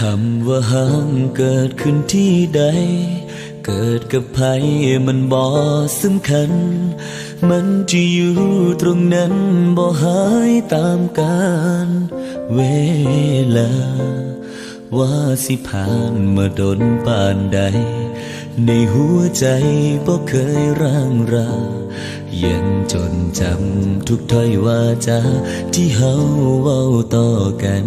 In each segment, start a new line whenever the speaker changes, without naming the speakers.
คำว่าห้างเกิดขึ้นที่ใด เกิดกับใครมันบ่สำคัญ มันจะอยู่ตรงนั้นบ่หายตามกาลเวลา ว่าสิผ่านมาดนปานใด ในหัวใจบ่เคยร่างรายังจนจำทุกถ้อยว่าจาที่เฮาเว้าต่อกัน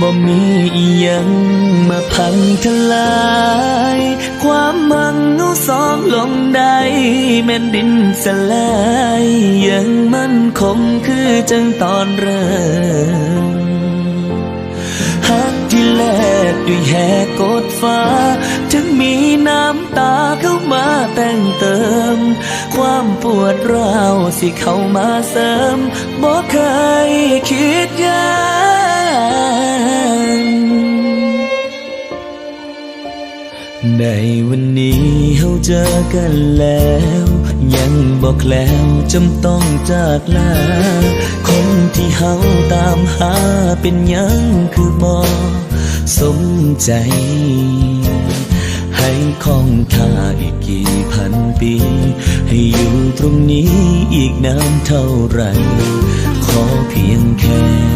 บ่มีอียังมาพังทลาย ความมังเอาสองลงได้แม่นดินสลายยังมั่นคงคือจังตอนเริ่มหักที่แลกด้วยแหกกดฟ้า ถึงมีน้ำตาเข้ามาแต่งเติม ความปวดร้าวสิเข้ามาเสริมบอกเคยคิดยัง ในวันนี้เฮาเจอกันแล้ว ยังบอกแล้วจำต้องจากลา คนที่เฮาตามหาเป็นยังคือบ่สมใจ ให้คองท่าอีกกี่พันปี ให้อยู่ตรงนี้อีกนานเท่าไร ขอเพียงแค่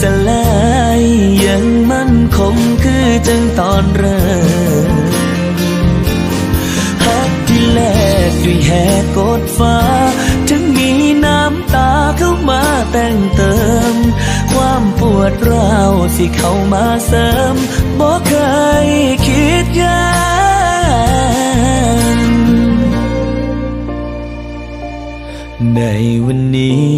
สลายยังมั่นคงคือจังตอนเริ่มหักที่แลกด้วยแหกกดฟ้า ถึงมีน้ำตาเข้ามาแต่งเติม ความปวดร้าวสิเข้ามาเสริมบอกเคยคิดยังในวันนี้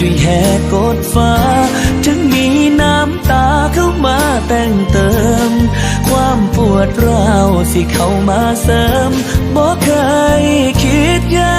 ด้วยแหกกดฟ้า จึงมีน้ำตาเข้ามาแต่งเติม ความปวดร้าวสิเข้ามาเสริมบ่เคยคิดยัง